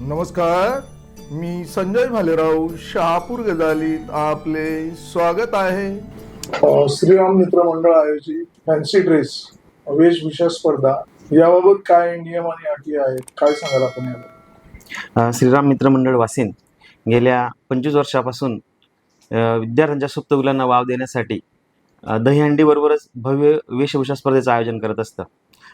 नमस्कार मी संजय भालेराव शहापूर गजालीत आपले स्वागत आहे. श्रीराम मित्र मंडळ आयोजित फॅन्सी ड्रेस वेशभूषा स्पर्धा याबाबत काय नियम आणि अटी आहेत काय सांगाल आपण श्रीराम मित्र मंडळ वासिन गेल्या पंचवीस वर्षापासून विद्यार्थ्यांच्या सुप्त मुलांना वाव देण्यासाठी दहीहंडीबरोबरच भव्य वेशभूषा स्पर्धेचं आयोजन करत असतं.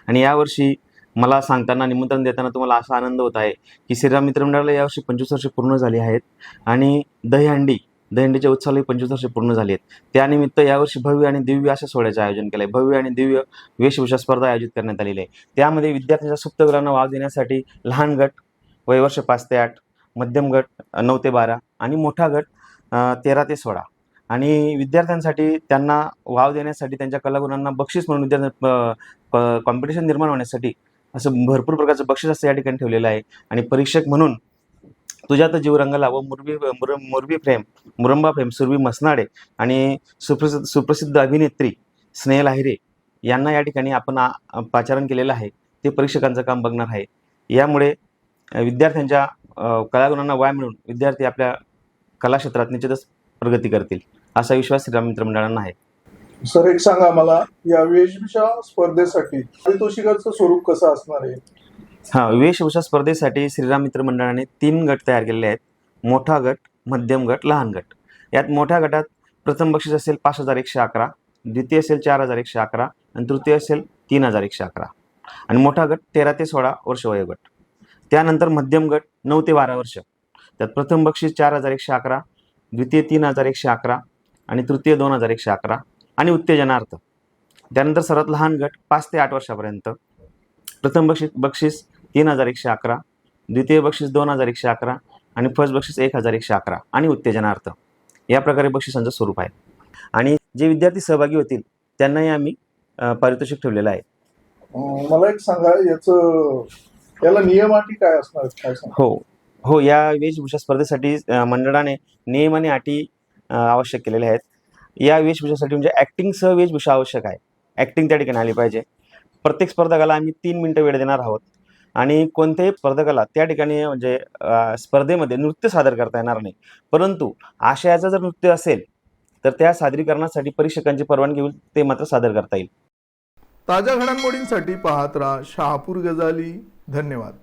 आणि यावर्षी मला सांगताना निमंत्रण देताना तुम्हाला असा आनंद होत आहे की श्रीराम मित्रमंडळाला यावर्षी पंचवीस वर्षे पूर्ण झाली आहेत आणि दहीहंडी दहीहंडीच्या उत्सवालाही पंचवीस वर्षे पूर्ण झाली आहेत. त्यानिमित्त यावर्षी भव्य आणि दिव्य अशा सोहळ्याचं आयोजन केलं आहे भव्य आणि दिव्य वेशभूषा स्पर्धा आयोजित करण्यात आलेली आहे. त्यामध्ये विद्यार्थ्यांच्या सुप्तगुटांना वाव देण्यासाठी लहान गट वयवर्ष पाच ते आठ मध्यम गट नऊ ते बारा आणि मोठा गट तेरा ते सोळा. आणि विद्यार्थ्यांसाठी त्यांना वाव देण्यासाठी त्यांच्या कलागुणांना बक्षीस म्हणून विद्यार्थ्यां कॉम्पिटिशन निर्माण होण्यासाठी असं भरपूर प्रकारचं बक्षीस असं या ठिकाणी ठेवलेलं आहे. आणि परीक्षक म्हणून तुझ्यात जीव रंगला व मुरबी मुर मुरबी फ्रेम मुरंबा फ्रेम सुरबी मसनाडे आणि सुप्रसिद्ध सुप्रसिद्ध अभिनेत्री स्नेहल आहिरे यांना या ठिकाणी आपण पाचारण केलेलं आहे. ते परीक्षकांचं काम बघणार आहे. यामुळे विद्यार्थ्यांच्या कलागुणांना वाय मिळून विद्यार्थी आपल्या कलाक्षेत्रात निश्चितच प्रगती करतील असा विश्वास श्रीराम मित्र मंडळांना आहे. सर एक सांगा मला या वेशभूषा स्पर्धेसाठी पारितोषिकाचं स्वरूप कसं असणार आहे? हा वेशभूषा स्पर्धेसाठी श्रीराम मित्र मंडळाने तीन गट तयार केलेले आहेत. मोठा गट मध्यम गट लहान गट. यात मोठ्या गटात प्रथम बक्षीस असेल पाच हजार एकशे अकरा द्वितीय असेल चार हजार एकशे अकरा आणि तृतीय असेल तीन हजार एकशे अकरा. आणि मोठा गट तेरा ते सोळा वर्ष वयोगट. त्यानंतर मध्यम गट नऊ ते बारा वर्ष. त्यात प्रथम बक्षीस चार हजार एकशे अकरा द्वितीय तीन हजार एकशे अकरा आणि तृतीय दोन हजार एकशे अकरा. आणि उत्तेजनार्थ. त्यानंतर सर्वात लहान गट पाच ते आठ वर्षापर्यंत. प्रथम बक्षीस बक्षीस तीन हजार एकशे अकरा द्वितीय बक्षीस दोन हजार एकशे अकरा आणि फर्स्ट बक्षीस एक हजार एकशे अकरा आणि उत्तेजनार्थ. या प्रकारे बक्षिसांचं स्वरूप आहे. आणि जे विद्यार्थी सहभागी होतील त्यांनाही आम्ही पारितोषिक ठेवलेलं आहे. मला एक सांगा याचं याला नियम अटी काय असणार? काय हो. हो या वेशभूषा स्पर्धेसाठी मंडळाने नियम आणि अटी आवश्यक केलेल्या आहेत. या वेशभूषासाठी म्हणजे ॲक्टिंगसह वेशभूषा आवश्यक आहे. ॲक्टिंग त्या ठिकाणी आली पाहिजे. प्रत्येक स्पर्धकाला आम्ही तीन मिनटं वेळ देणार आहोत. आणि कोणत्याही स्पर्धकाला त्या ठिकाणी म्हणजे स्पर्धेमध्ये नृत्य सादर करता येणार नाही. परंतु आशयाचं जर नृत्य असेल तर त्या सादरीकरणासाठी परीक्षकांची परवानगी होईल ते मात्र सादर करता येईल. ताज्या घडामोडींसाठी पाहत राहा शहापूर गजाली. धन्यवाद.